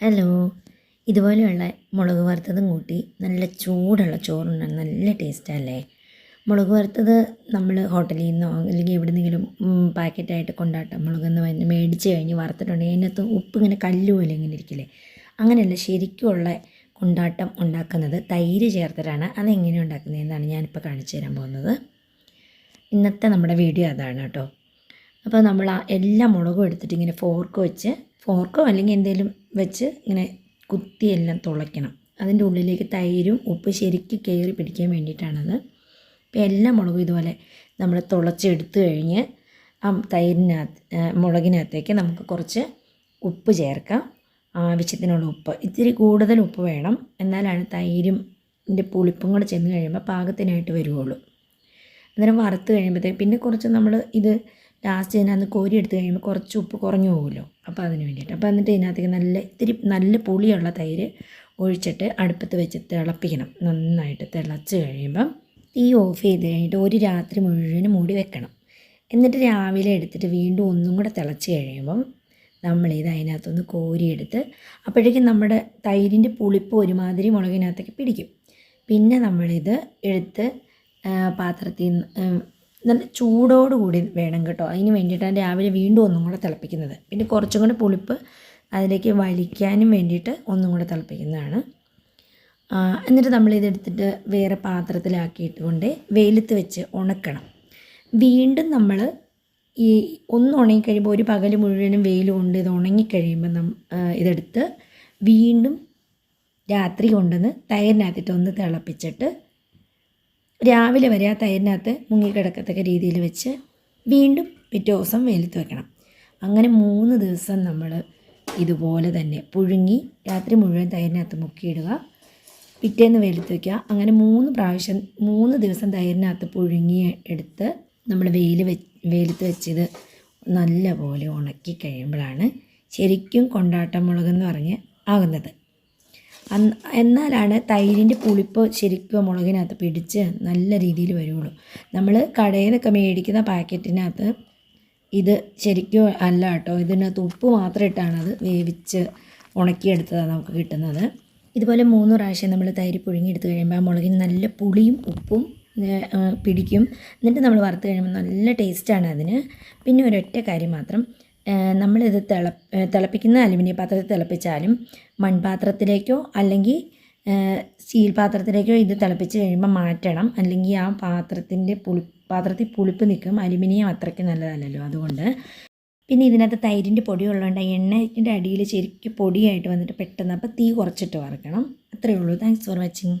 Hello. ഇതുപോലെയുള്ള മുളക് വറുത്തതും കൂട്ടി നല്ല ചൂടുള്ള ചോറുണ്ടാകും നല്ല ടേസ്റ്റല്ലേ? മുളക് വറുത്തത് നമ്മൾ ഹോട്ടലിൽ നിന്നോ അല്ലെങ്കിൽ എവിടെ നിന്നെങ്കിലും പാക്കറ്റായിട്ട് കൊണ്ടാട്ടം മുളകെന്ന് മേടിച്ച് കഴിഞ്ഞ് വറുത്തിട്ടുണ്ടെങ്കിൽ അതിനകത്ത് ഉപ്പ് ഇങ്ങനെ കല്ലുപോലെ ഇങ്ങനെ ഇരിക്കില്ലേ? അങ്ങനെയല്ല ശരിക്കുമുള്ള കൊണ്ടാട്ടം ഉണ്ടാക്കുന്നത് തൈര് ചേർത്തിട്ടാണ്. അതെങ്ങനെ ഉണ്ടാക്കുന്നതെന്നാണ് ഞാനിപ്പോൾ കാണിച്ചു തരാൻ പോകുന്നത്. ഇന്നത്തെ നമ്മുടെ വീഡിയോ അതാണ് കേട്ടോ. അപ്പോൾ നമ്മൾ ആ എല്ലാ മുളകും എടുത്തിട്ട് ഇങ്ങനെ ഫോർക്ക് വെച്ച് ഫോർക്കോ അല്ലെങ്കിൽ എന്തെങ്കിലും വെച്ച് ഇങ്ങനെ കുത്തിയെല്ലാം തുളയ്ക്കണം. അതിന്റെ ഉള്ളിലേക്ക് തൈരും ഉപ്പ് ശരിക്ക് കയറി പിടിക്കാൻ വേണ്ടിയിട്ടാണത്. അപ്പോൾ എല്ലാ മുളകും ഇതുപോലെ നമ്മൾ തുളച്ചെടുത്ത് കഴിഞ്ഞ് ആ തൈരിനകത്ത് മുളകിനകത്തേക്ക് നമുക്ക് കുറച്ച് ഉപ്പ് ചേർക്കാം. ആവശ്യത്തിനുള്ള ഉപ്പ്. ഇത്തിരി കൂടുതൽ ഉപ്പ് വേണം. എന്നാലാണ് തൈരും ഇതിന്റെ പുളിപ്പും കൂടെ ചെന്ന് കഴിയുമ്പോൾ പാകത്തിനായിട്ട് വരുവുള്ളൂ. അന്നേരം വറുത്ത് കഴിയുമ്പോഴത്തേക്ക് പിന്നെ കുറച്ച് നമ്മൾ ഇത് ലാസ്റ്റ് ഇതിനകത്ത് കോരി എടുത്ത് കഴിയുമ്പോൾ കുറച്ച് ഉപ്പ് കുറഞ്ഞു പോകുമല്ലോ അപ്പോൾ അതിന് വേണ്ടിയിട്ട്. അപ്പോൾ എന്നിട്ട് ഇതിനകത്തേക്ക് നല്ല ഇത്തിരി നല്ല പുളിയുള്ള തൈര് ഒഴിച്ചിട്ട് അടുപ്പത്ത് വെച്ച് തിളപ്പിക്കണം. നന്നായിട്ട് തിളച്ച് കഴിയുമ്പം തീ ഓഫ് ചെയ്ത് കഴിഞ്ഞിട്ട് ഒരു രാത്രി മുഴുവനും മൂടി വെക്കണം. എന്നിട്ട് രാവിലെ എടുത്തിട്ട് വീണ്ടും ഒന്നും കൂടെ തിളച്ച് കഴിയുമ്പം ഇത് അതിനകത്തൊന്ന് കോരിയെടുത്ത് അപ്പോഴേക്കും നമ്മുടെ തൈരിന്റെ പുളിപ്പ് ഒരുമാതിരി മുളകിനകത്തേക്ക് പിടിക്കും. പിന്നെ നമ്മളിത് എടുത്ത് പാത്രത്തിൽ നല്ല ചൂടോടുകൂടി വേണം കേട്ടോ. അതിന് വേണ്ടിയിട്ടാണ് രാവിലെ വീണ്ടും ഒന്നും കൂടെ തിളപ്പിക്കുന്നത്. പിന്നെ കുറച്ചും കൂടെ പുളിപ്പ് അതിലേക്ക് വലിക്കാനും വേണ്ടിയിട്ട് ഒന്നും കൂടെ തിളപ്പിക്കുന്നതാണ്. എന്നിട്ട് നമ്മളിതെടുത്തിട്ട് വേറെ പാത്രത്തിലാക്കിയിട്ട് കൊണ്ട് വെയിലത്ത് വെച്ച് ഉണക്കണം. വീണ്ടും നമ്മൾ ഈ ഒന്ന് ഉണങ്ങിക്കഴിയുമ്പോൾ ഒരു പകൽ മുഴുവനും വെയിൽ കൊണ്ട് ഇത് ഉണങ്ങിക്കഴിയുമ്പോൾ നം ഇതെടുത്ത് വീണ്ടും രാത്രി കൊണ്ടുവന്ന് തൈരിനകത്തിട്ട് ഒന്ന് തിളപ്പിച്ചിട്ട് രാവിലെ വരെ ആ തൈരിനകത്ത് മുങ്ങിക്കിടക്കത്തക്ക രീതിയിൽ വെച്ച് വീണ്ടും പിറ്റേ ദിവസം വെയിലത്ത് വെക്കണം. അങ്ങനെ മൂന്ന് ദിവസം നമ്മൾ ഇതുപോലെ തന്നെ പുഴുങ്ങി രാത്രി മുഴുവൻ തൈരിനകത്ത് മുക്കിയിടുക. പിറ്റേന്ന് വെയിലത്ത് വയ്ക്കുക അങ്ങനെ മൂന്ന് പ്രാവശ്യം മൂന്ന് ദിവസം തൈരിനകത്ത് പുഴുങ്ങി എടുത്ത് നമ്മൾ വെയിൽ വെ വെയിലത്ത് വെച്ചത് നല്ല പോലെ ഉണക്കി കഴിയുമ്പോഴാണ് ശരിക്കും കൊണ്ടാട്ടം മുളകെന്ന് പറഞ്ഞ് ആകുന്നത്. എന്നാലാണ് തൈരിന്റെ പുളിപ്പ് ശരിക്കും മുളകിനകത്ത് പിടിച്ച് നല്ല രീതിയിൽ വരുള്ളൂ. നമ്മൾ കടയിൽ നിന്നൊക്കെ മേടിക്കുന്ന പാക്കറ്റിനകത്ത് ഇത് ശരിക്കും അല്ല കേട്ടോ. ഇതിനകത്ത് ഉപ്പ് മാത്രം ഇട്ടാണ് അത് വേവിച്ച് ഉണക്കിയെടുത്തതാണ് നമുക്ക് കിട്ടുന്നത്. ഇതുപോലെ മൂന്ന് പ്രാവശ്യം നമ്മൾ തൈര് പുഴുങ്ങിയെടുത്ത് കഴിയുമ്പോൾ ആ മുളകിന് നല്ല പുളിയും ഉപ്പും പിടിക്കും. എന്നിട്ട് നമ്മൾ വറുത്ത് കഴിയുമ്പോൾ നല്ല ടേസ്റ്റാണ് അതിന്. പിന്നെ ഒരൊറ്റ കാര്യം മാത്രം. നമ്മളിത് തിള തിളപ്പിക്കുന്ന അലുമിനിയം പാത്രത്തിൽ തിളപ്പിച്ചാലും മൺപാത്രത്തിലേക്കോ അല്ലെങ്കിൽ സ്റ്റീൽ പാത്രത്തിലേക്കോ ഇത് തിളപ്പിച്ച് കഴിയുമ്പോൾ മാറ്റണം. അല്ലെങ്കിൽ ആ പാത്രത്തിന്റെ പുളി പാത്രത്തിൽ പുളിപ്പ് നിൽക്കും. അലുമിനിയം അത്രയ്ക്ക് നല്ലതല്ലല്ലോ അതുകൊണ്ട്. പിന്നെ ഇതിനകത്ത് തൈരിന്റെ പൊടി ഉള്ളതുകൊണ്ട് എണ്ണയുടെ അടിയിൽ ശരിക്കും പൊടിയായിട്ട് വന്നിട്ട് പെട്ടെന്ന് അപ്പോൾ തീ കുറച്ചിട്ട് വറക്കണം. അത്രയേ ഉള്ളൂ. Thanks for watching